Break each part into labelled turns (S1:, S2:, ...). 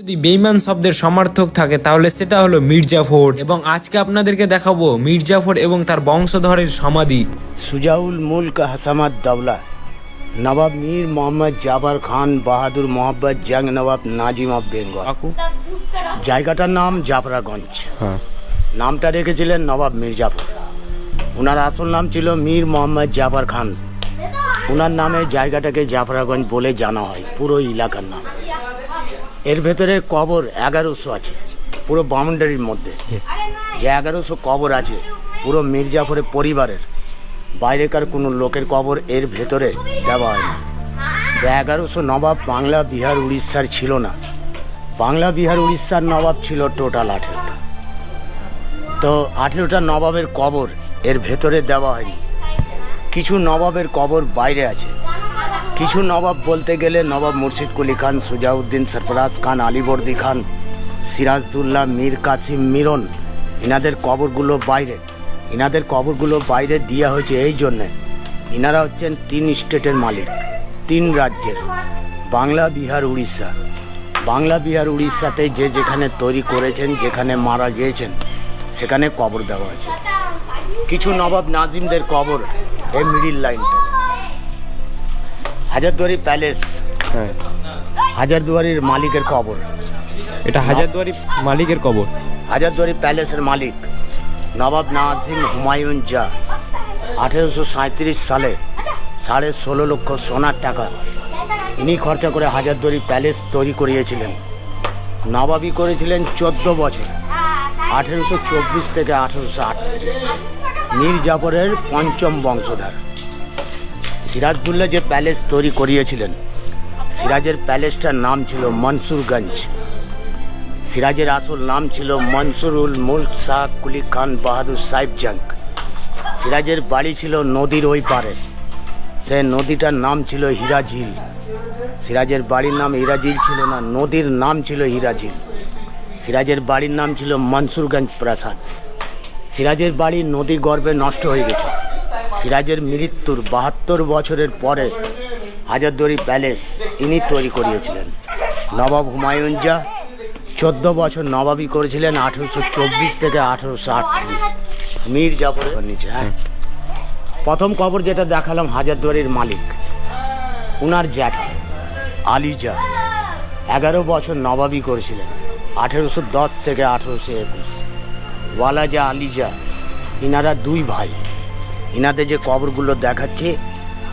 S1: যদি বেইমান শব্দের সমর্থক থাকে তাহলে সেটা হলো মির্জাফর। এবং আজকে আপনাদেরকে দেখাবো মির্জাফর এবং তার বংশধরের সমাধি।
S2: সুজাউল মুল্ক হাসামাদ দাওলা নবাব মীর মোহাম্মদ জাবার খান বাহাদুর মোহাম্মদ জাং নবাব নাজিম অফ বেঙ্গল। জায়গাটার নাম জাফরাগঞ্জ। নামটা রেখেছিলেন নবাব মির্জাফর। ওনার আসল নাম ছিল মীর মোহাম্মদ জাফর খান। ওনার নামে জায়গাটাকে জাফরাগঞ্জ বলে জানা হয় পুরো এলাকার নাম। এর ভেতরে কবর এগারোশো আছে, পুরো বাউন্ডারির মধ্যে। যে এগারোশো কবর আছে, পুরো মির্জাফরের পরিবারের। বাইরেকার কোনো লোকের কবর এর ভেতরে দেওয়া হয় না। এগারোশো নবাব বাংলা, বিহার, উড়িষ্যার ছিল না। বাংলা, বিহার, উড়িষ্যার নবাব ছিল টোটাল আঠেরোটা। তো আঠেরোটা নবাবের কবর এর ভেতরে দেওয়া হয়নি। কিছু নবাবের কবর বাইরে আছে কিছু নবাব বলতে গেলে নবাব মুর্শিদ কুলি খান, সুজাউদ্দিন সরফরাজ খান, আলিবর্দি খান, সিরাজদুল্লাহ, মীর কাসিম মিরন, ইনাদের কবরগুলো বাইরে। ইনাদের কবরগুলো বাইরে দেওয়া হয়েছে এই জন্যে। ইনারা হচ্ছেন তিন স্টেটের মালিক, তিন রাজ্যের। বাংলা, বিহার, উড়িষ্যা। বাংলা, বিহার, উড়িষ্যাতে যে যেখানে তৈরি করেছেন, যেখানে মারা গিয়েছেন, সেখানে কবর দেওয়া আছে। কিছু নবাব নাজিমদের কবর, এই মিডিল লাইনটা হাজারদুয়ারি প্যালেস।
S3: হ্যাঁ।
S2: হাজারদুয়ারির মালিকের কবর।
S3: এটা হাজারদুয়ারি মালিকের কবর?
S2: হাজারদুয়ারি প্যালেসের মালিক নবাব নাজিম হুমায়ুন জা। আঠেরোশো সাঁত্রিশ সালে সাড়ে ষোলো লক্ষ সোনার টাকা ইনি খরচা করে হাজারদুয়ারি প্যালেস তৈরি করিয়েছিলেন। নবাবি করেছিলেন চোদ্দ বছর আঠেরোশো চব্বিশ থেকে আঠেরোশো আটত্রিশ। মীর জাফরের পঞ্চম বংশধর। সিরাজদুল্লাহ যে প্যালেস তৈরি করিয়েছিলেন, সিরাজের প্যালেসটার নাম ছিল মনসুরগঞ্জ। সিরাজের আসল নাম ছিল মনসুরুল মুল্ক শাহ কুলি খান বাহাদুর সাহেব জাঙ্ক। সিরাজের বাড়ি ছিল নদীর ওই পারে। সে নদীটার নাম ছিল হীরাঝিল। সিরাজের বাড়ির নাম হীরাঝিল ছিল না, নদীর নাম ছিল হীরাঝিল। সিরাজের বাড়ির নাম ছিল মনসুরগঞ্জ প্রাসাদ। সিরাজের বাড়ি নদী গর্ভে নষ্ট হয়ে গেছে। সিরাজের মৃত্যুর বাহাত্তর বছরের পরে হাজারদুয়ারি প্যালেস ইনি তৈরি করিয়েছিলেন। নবাব হুমায়ুন যা চোদ্দ বছর নবাবই করেছিলেন আঠেরোশো চব্বিশ থেকে আঠেরোশো আটত্রিশ। মীর জাফরের নিচে হ্যাঁ। প্রথম কবর যেটা দেখালাম হাজারদুয়ারির মালিক, উনার জ্যাঠা, আলিজা। এগারো বছর নবাবি করেছিলেন, আঠেরোশো দশ থেকে আঠেরোশো একুশ। ওয়ালাজা আলিজা, ইনারা দুই ভাই। ইনাদের যে কবরগুলো দেখাচ্ছে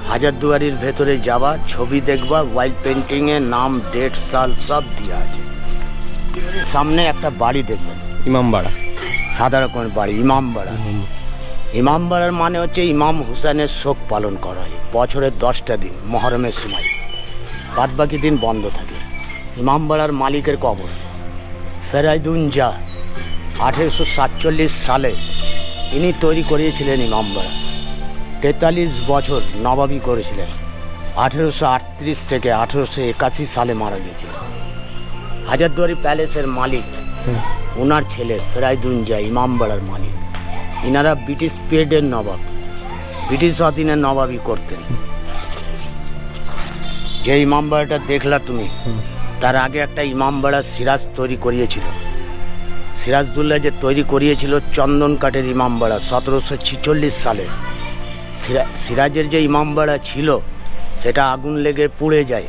S2: হাজারদুয়ারির ভেতরে যাওয়া ছবি দেখবা ওয়াইল পেন্টিংয়ে নাম ডেট সাল সব দেওয়া আছে। সামনে একটা বাড়ি দেখবেন
S3: ইমামবাড়া।
S2: সাদা রকমের বাড়ি ইমামবাড়া। ইমামবাড়ার মানে হচ্ছে ইমাম হুসেনের শোক পালন করা হয় বছরের দশটা দিন মহরমের সময়। বাদ বাকি দিন বন্ধ থাকে। ইমামবাড়ার মালিকের কবর ফেরাইদুন যা আঠেরোশো সাতচল্লিশ সালে ইনি তৈরি করিয়েছিলেন ইমামবাড়া। তেতাল্লিশ বছর নবাবি করেছিলেন। আঠেরোশো আটত্রিশ থেকে আঠেরোশো একাশি সালে মারা গিয়েছিলেন। হাজারদুয়ারি প্যালেসের মালিক। ওনার ছেলে ফেরাইদুঞ্জা ইমামবাড়ার মালিক। ইনারা ব্রিটিশ পিরিয়ডের নবাব। ব্রিটিশ অধীনে নবাবি করতেন। যে ইমামবাড়াটা দেখলা তুমি তার আগে একটা ইমামবাড়ার সিরাজ তৈরি করিয়েছিল। সিরাজদুল্লাহ যে তৈরি করিয়েছিল চন্দন কাঠের ইমামবাড়া সতেরোশো ছিচল্লিশ সালে। সিরাজের যে ইমামবাড়া ছিল, সেটা আগুন লেগে পুড়ে যায়।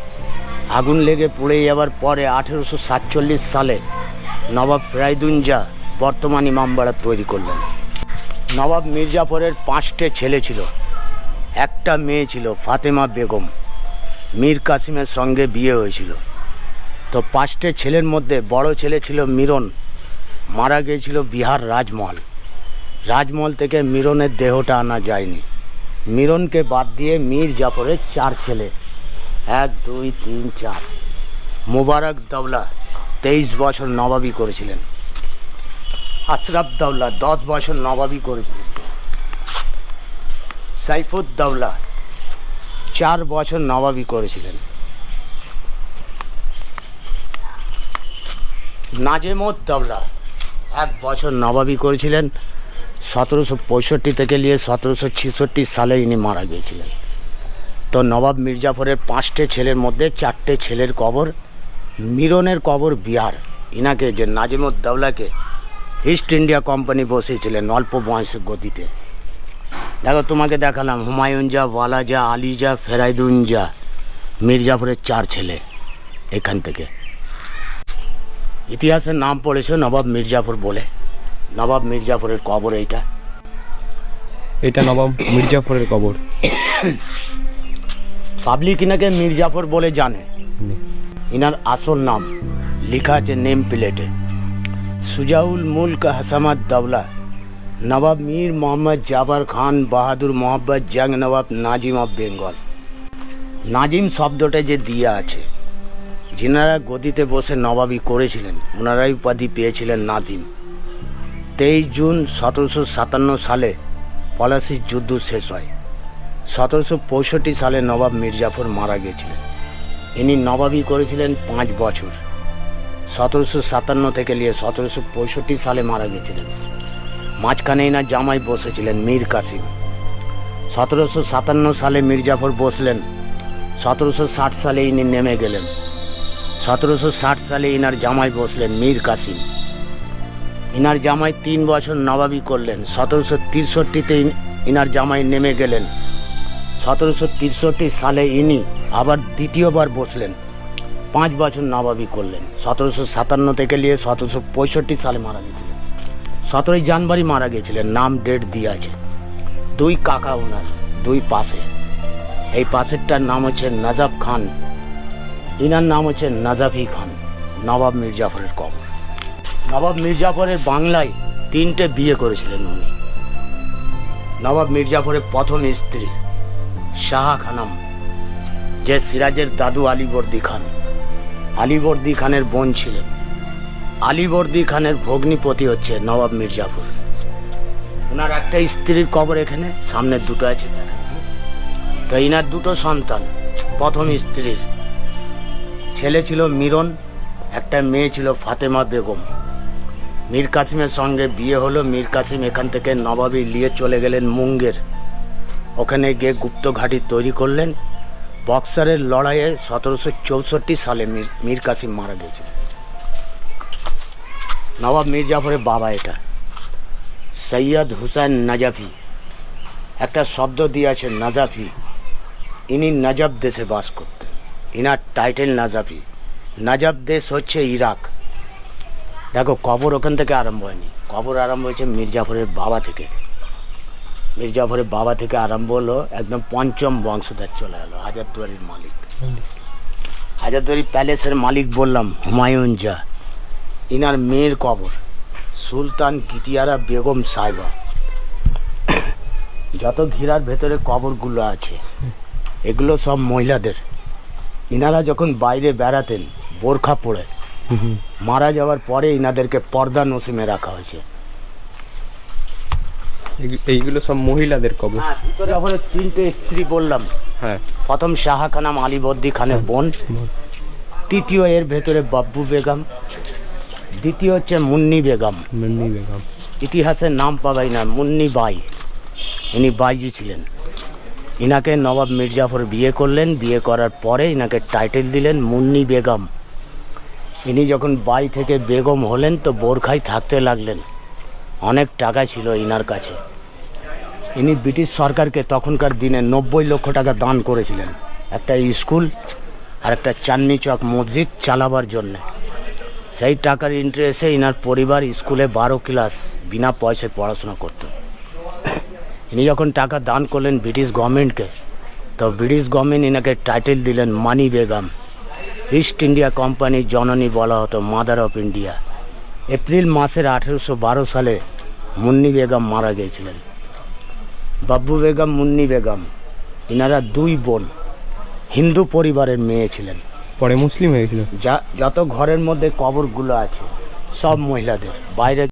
S2: আগুন লেগে পুড়ে যাওয়ার পরে আঠেরোশো সাতচল্লিশ সালে নবাব ফেরাইদুঞ্জা বর্তমান ইমামবাড়া তৈরি করলেন। নবাব মির্জাফরের পাঁচটে ছেলে ছিল। একটা মেয়ে ছিল ফাতেমা বেগম। মীর কাসিমের সঙ্গে বিয়ে হয়েছিল। তো পাঁচটে ছেলের মধ্যে বড় ছেলে ছিল মিরন, মারা গিয়েছিল বিহার রাজমহল। রাজমহল থেকে মিরনের দেহটা আনা যায়নি। মিরনকে বাদ দিয়ে মীর জাফরের চার ছেলে। এক, দুই, তিন, চার। মুবারক দৌলা তেইশ বছর নবাবি করেছিলেন। আশরাফ দৌলা দশ বছর নবাবি করেছিলেন। সাইফুদ্দৌলা চার বছর নবাবি করেছিলেন। নাজেমুদ্দৌলা এক বছর নবাবি করেছিলেন। সতেরোশো পঁয়ষট্টি থেকে নিয়ে সতেরোশো ছেষট্টি সালে ইনি মারা গিয়েছিলেন। তো নবাব মির্জাফরের পাঁচটে ছেলের মধ্যে চারটে ছেলের কবর, মিরনের কবর বিহার। ইনাকে যে নাজিমুদ্দৌলাকে ইস্ট ইন্ডিয়া কোম্পানি বসেছিলেন অল্প বয়সের গতিতে। দেখো, তোমাকে দেখালাম হুমায়ুন যা ওয়ালাজা, আলিজা ফেরাইদুন যা মির্জাফরের চার ছেলে এখান থেকে। ইতিহাসের নাম পড়েছে নবাব মির্জাফর বলে। নবাব মির্জাফরের কবর এইটা।
S3: এটা নবাব মির্জাফরের কবর।
S2: পাবলিক ইনাকে মির্জাফর বলে জানে। ইনার আসল নাম লেখা আছে নেম প্লেটে। সুজাউল মুল্ক হাসামাদ দাওলা নবাব মীর মোহাম্মদ জাবার খান বাহাদুর মোহাম্মদ জাং নবাব নাজিম অফ বেঙ্গল। নাজিম শব্দটা যে দিয়ে আছে যিনারা গদিতে বসে নবাবি করেছিলেন ওনারাই উপাধি পেয়েছিলেন নাজিম। তেইশ জুন সতেরোশো সাতান্ন সালে পলাশির যুদ্ধ শেষ হয়। সতেরোশো পঁয়ষট্টি সালে নবাব মির্জাফর মারা গিয়েছিলেন ইনি নবাবি করেছিলেন পাঁচ বছর। সতেরোশো সাতান্ন থেকে নিয়ে সতেরোশো পঁয়ষট্টি সালে মারা গিয়েছিলেন মাঝখানে ইনার জামাই বসেছিলেন মীর কাসিম। সতেরোশো সাতান্ন সালে মির্জাফর বসলেন। সতেরোশো ষাট সালে ইনি নেমে গেলেন। সতেরোশো ষাট সালে ইনার জামাই বসলেন মীর কাসিম। ইনার জামাই তিন বছর নবাবি করলেন। সতেরোশো তিরষট্টিতে ইনার জামাই নেমে গেলেন। সতেরোশো তিরষট্টি সালে ইনি আবার দ্বিতীয়বার বসলেন। পাঁচ বছর নবাবি করলেন। সতেরোশো সাতান্ন থেকে নিয়ে সতেরোশো পঁয়ষট্টি সালে মারা গেছিলেন। সতেরোই জানুয়ারি মারা গেছিলেন। নাম, ডেট দিয়ে আছে। দুই কাকা ওনার, দুই পাশে। এই পাশেরটার নাম হচ্ছে নাজাব খান। ইনার নাম হচ্ছে নাজাফি খান, নবাব মির্জাফরের কবর। নবাব মির্জাফরের বাংলায় তিনটে বিয়ে করেছিলেন উনি। নবাব মির্জাফরের প্রথম স্ত্রী শাহা খানম, যে সিরাজের দাদু আলীবর্দী খান। আলীবর্দী খানের বোন ছিলেন। আলীবর্দী খানের ভগ্নিপতি হচ্ছে নবাব মির্জাফর। ওনার একটা স্ত্রীর কবর এখানে, সামনে দুটো আছে তো ইনার দুটো সন্তান, প্রথম স্ত্রীর। ছেলে ছিল মিরন, একটা মেয়ে ছিল ফাতেমা বেগম। মীর কাসিমের সঙ্গে বিয়ে হলো। মীর কাসিম এখান থেকে নবাবী নিয়ে চলে গেলেন মুঙ্গের। ওখানে গিয়ে গুপ্ত ঘাঁটি তৈরি করলেন। বক্সারের লড়াইয়ে সতেরোশো চৌষট্টি সালে মীর মীর কাসিম মারা গেছিল নবাব মীর জাফরের বাবা এটা। সৈয়দ হুসাইন নাজাফি। একটা শব্দ দিয়ে আছে নাজাফি। ইনি নাজাব দেশে বাস করতেন। Inner title নাজাফি। নাজাব দেশ হচ্ছে ইরাক। দেখো, কবর ওখান থেকে আরম্ভ হয়নি। কবর আরম্ভ হয়েছে মির্জাফরের বাবা থেকে। মির্জাফরের বাবা থেকে আরম্ভ হলো একদম পঞ্চম বংশধর চলে গেলো হাজারদুয়ারির মালিক। হাজারদুয়ারি প্যালেসের মালিক বললাম, হুমায়ুন জা, ইনার মেয়ের কবর, সুলতান গিতিয়ারা বেগম সাহেবা যত ঘিরার ভেতরে কবরগুলো আছে, এগুলো সব মহিলাদের। ইনারা যখন বাইরে বেড়াতেন, বোরখা পরে মারা যাওয়ার পরে ইনাদেরকে পর্দা নসিমে রাখা হয়েছে।
S3: এইগুলো সব মহিলাদের কবর।
S2: হ্যাঁ ভিতরে আবার তিনটে স্ত্রী বললাম।
S3: হ্যাঁ।
S2: প্রথম শাহা খানাম আলীবর্দী খানের বোন। তৃতীয় এর ভেতরে বাব্বু বেগম। দ্বিতীয় হচ্ছে মুন্নি বেগম।
S3: মুন্নি বেগম।
S2: ইতিহাসে নাম পাবাই না মুন্নি বাই। ইনি বাইজি ছিলেন। ইনাকে নবাব মির্জাফর বিয়ে করলেন। বিয়ে করার পরে ইনাকে টাইটেল দিলেন মুন্নি বেগম। ইনি যখন বাই থেকে বেগম হলেন তো বোরখায় থাকতে লাগলেন। অনেক টাকা ছিল ইনার কাছে। ইনি ব্রিটিশ সরকারকে তখনকার দিনে নব্বই লক্ষ টাকা দান করেছিলেন। একটা স্কুল আর একটা চাঁদনি চক মসজিদ চালাবার জন্যে। সেই টাকার ইন্টারেস্টে ইনার পরিবার স্কুলে বারো ক্লাস বিনা পয়সায় পড়াশোনা করতো। ইনি যখন টাকা দান করলেন ব্রিটিশ গভর্নমেন্টকে, তো ব্রিটিশ গভর্নমেন্ট ইনাকে টাইটেল দিলেন মানি বেগম। ইস্ট ইন্ডিয়া কোম্পানির জননী বলা হতো মাদার অফ ইন্ডিয়া। এপ্রিল মাসের আঠেরোশো বারো সালে মুন্নি বেগম মারা গিয়েছিলেন। বাব্বু বেগম মুন্নি বেগম ইনারা দুই বোন হিন্দু পরিবারের মেয়ে ছিলেন।
S3: পরে মুসলিম হয়েছিল।
S2: যা যত ঘরের মধ্যে কবরগুলো আছে সব মহিলাদের বাইরে